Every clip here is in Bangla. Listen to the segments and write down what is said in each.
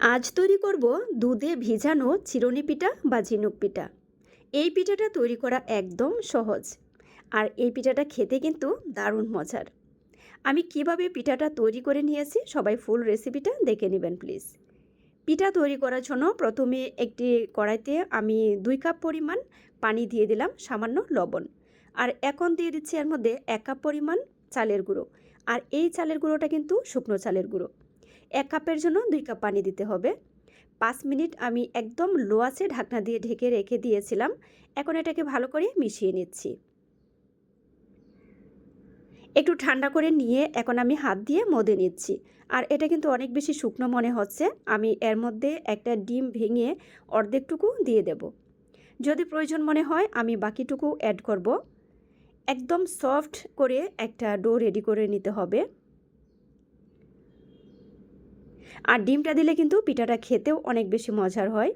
আজ তৈরি করব দুধে ভিজানো চিরনি পিঠা বা ঝিনুক পিঠা। এই পিঠাটা তৈরি করা একদম সহজ। আর এই পিঠাটা খেতে কিন্তু দারুণ মজার। আমি কীভাবে পিঠাটা তৈরি করে নিয়েছি সবাই ফুল রেসিপিটা দেখে নেবেন, প্লিজ। পিঠা তৈরি করার জন্য প্রথমে একটি কড়াইতে আমি দুই কাপ পরিমাণ পানি দিয়ে দিলাম, সামান্য লবণ। আর এখন দিয়ে দিচ্ছি এর মধ্যে এক কাপ পরিমাণ চালের গুঁড়ো। আর এই চালের গুঁড়োটা কিন্তু শুকনো চালের গুঁড়ো। এক কাপের জন্য দুই কাপ পানি দিতে হবে। পাঁচ মিনিট আমি একদম লো আছে ঢাকনা দিয়ে ঢেকে রেখে দিয়েছিলাম। এখন এটাকে ভালো করে মিশিয়ে নিচ্ছি। একটু ঠান্ডা করে নিয়ে এখন আমি হাত দিয়ে মদে নিচ্ছি। আর এটা কিন্তু অনেক বেশি শুকনো মনে হচ্ছে। আমি এর মধ্যে একটা ডিম ভেঙে অর্ধেকটুকু দিয়ে দেব। যদি প্রয়োজন মনে হয় আমি বাকিটুকু অ্যাড করব। একদম সফট করে একটা ডো রেডি করে নিতে হবে। আর ডিমটা দিলে কিন্তু পিঠাটা খেতেও অনেক বেশি মজার হয়।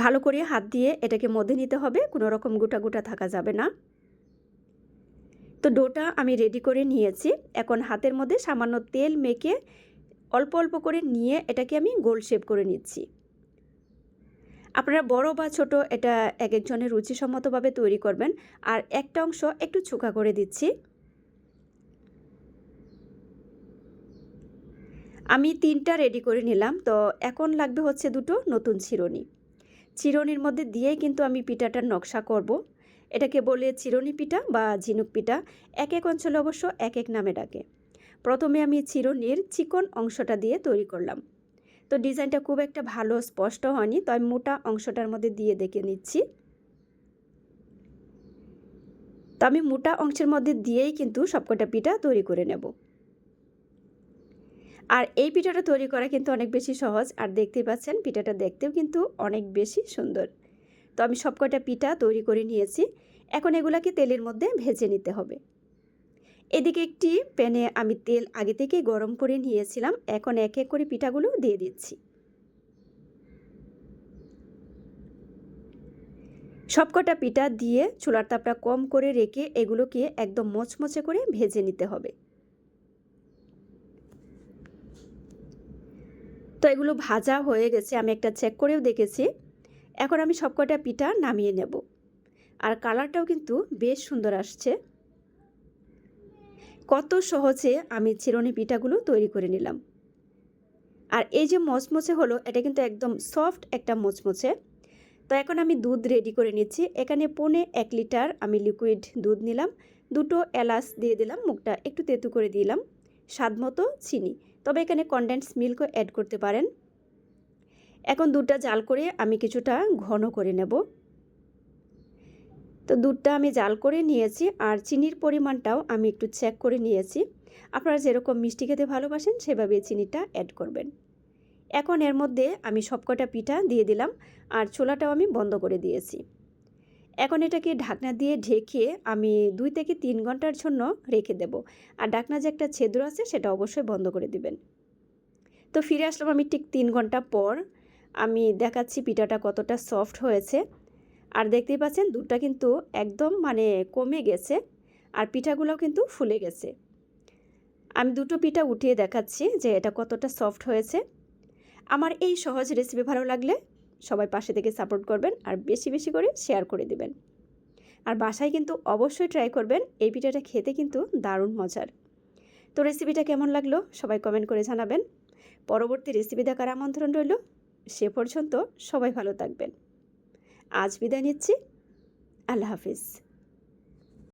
ভালো করে হাত দিয়ে এটাকে মধ্যে নিতে হবে, কোনো রকম গোটা গোটা থাকা যাবে না। তো ডোটা আমি রেডি করে নিয়েছি। এখন হাতের মধ্যে সামান্য তেল মেখে অল্প অল্প করে নিয়ে এটাকে আমি গোল শেপ করে নিচ্ছি। আপনারা বড় বা ছোট এটা এক একজনের রুচিসম্মতভাবে তৈরি করবেন। আর একটা অংশ একটু চোখা করে দিচ্ছি। আমি তিনটা রেডি করে নিলাম, তো এখন লাগবে হচ্ছে দুটো নতুন চিরনি। চিরনির মধ্যে দিয়েই কিন্তু আমি পিঠাটার নকশা করব। এটাকে বলে চিরনি পিঠা বা ঝিনুক পিঠা, এক এক অঞ্চলে অবশ্য এক এক নামে ডাকে। প্রথমে আমি চিরনির চিকন অংশটা দিয়ে তৈরি করলাম। তো ডিজাইনটা খুব একটা ভালো, স্পষ্ট হয়নি তো আমি মোটা অংশটার মধ্যে দিয়ে দেখে নিচ্ছি। তো আমি মোটা অংশের মধ্যে দিয়েই কিন্তু সবকটা পিঠা তৈরি করে নেব। আর এই পিঠাটা তৈরি করা কিন্তু অনেক বেশি সহজ। আর দেখতেই পাচ্ছেন, পিঠাটা দেখতেও কিন্তু অনেক বেশি সুন্দর। তো আমি সব সবকটা পিঠা তৈরি করে নিয়েছি। এখন এগুলাকে তেলের মধ্যে ভেজে নিতে হবে। এদিকে একটি প্যানে আমি তেল আগে থেকেই গরম করে নিয়েছিলাম। এখন এক এক করে পিঠাগুলো দিয়ে দিচ্ছি। সবকটা পিঠা দিয়ে চুলার তাপটা কম করে রেখে এগুলোকে একদম মোচমোচে করে ভেজে নিতে হবে। তো এগুলো ভাজা হয়ে গেছে, আমি একটা চেক করেও দেখেছি। এখন আমি সবকটা পিঠা নামিয়ে নেব। আর কালারটাও কিন্তু বেশ সুন্দর আসছে। কত সহজে আমি চিরনি পিঠাগুলো তৈরি করে নিলাম। আর এই যে মচমচে হলো, এটা কিন্তু একদম সফট একটা মচমচে। তো এখন আমি দুধ রেডি করে নিচ্ছি। এখানে পনে এক লিটার আমি লিকুইড দুধ নিলাম। দুটো এলাচ দিয়ে দিলাম, মুখটা একটু তেতু করে দিলাম। স্বাদ মতো চিনি। তবে এখানে কনডেন্স মিল্কও অ্যাড করতে পারেন। এখন দুধটা জাল করে আমি কিছুটা ঘন করে নেব। তো দুধটা আমি জাল করে নিয়েছি আর চিনির পরিমাণটাও আমি একটু চেক করে নিয়েছি। আপনারা যেরকম মিষ্টি খেতে ভালোবাসেন, সেভাবে চিনিটা অ্যাড করবেন। এখন এর মধ্যে আমি সবকটা পিঠা দিয়ে দিলাম আর ছোলাটাও আমি বন্ধ করে দিয়েছি। এখন এটাকে ঢাকনা দিয়ে ঢেকে আমি দুই থেকে তিন ঘণ্টার জন্য রেখে দেব। আর ঢাকনা যে একটা ছেদ্র আছে সেটা অবশ্যই বন্ধ করে দিবেন। তো ফিরে আসলাম আমি ঠিক তিন ঘণ্টা পর। আমি দেখাচ্ছি পিঠাটা কতটা সফট হয়েছে। আর দেখতেই পাচ্ছেন দুধটা কিন্তু একদম মানে কমে গেছে আর পিঠাগুলোও কিন্তু ফুলে গেছে। আমি দুটো পিঠা উঠিয়ে দেখাচ্ছি যে এটা কতটা সফট হয়েছে। আমার এই সহজ রেসিপি ভালো লাগলে সবাই পাশে থেকে সাপোর্ট করবেন আর বেশি বেশি করে শেয়ার করে দিবেন। আর বাসায় কিন্তু অবশ্যই ট্রাই করবেন, এই পিঠাটা খেতে কিন্তু দারুণ মজার। তো রেসিপিটা কেমন লাগল সবাই কমেন্ট করে জানাবেন। পরবর্তী রেসিপি দেখার আমন্ত্রণ রইল, সে পর্যন্ত সবাই ভালো থাকবেন। আজ বিদায় নিচ্ছি, আল্লাহ হাফিজ।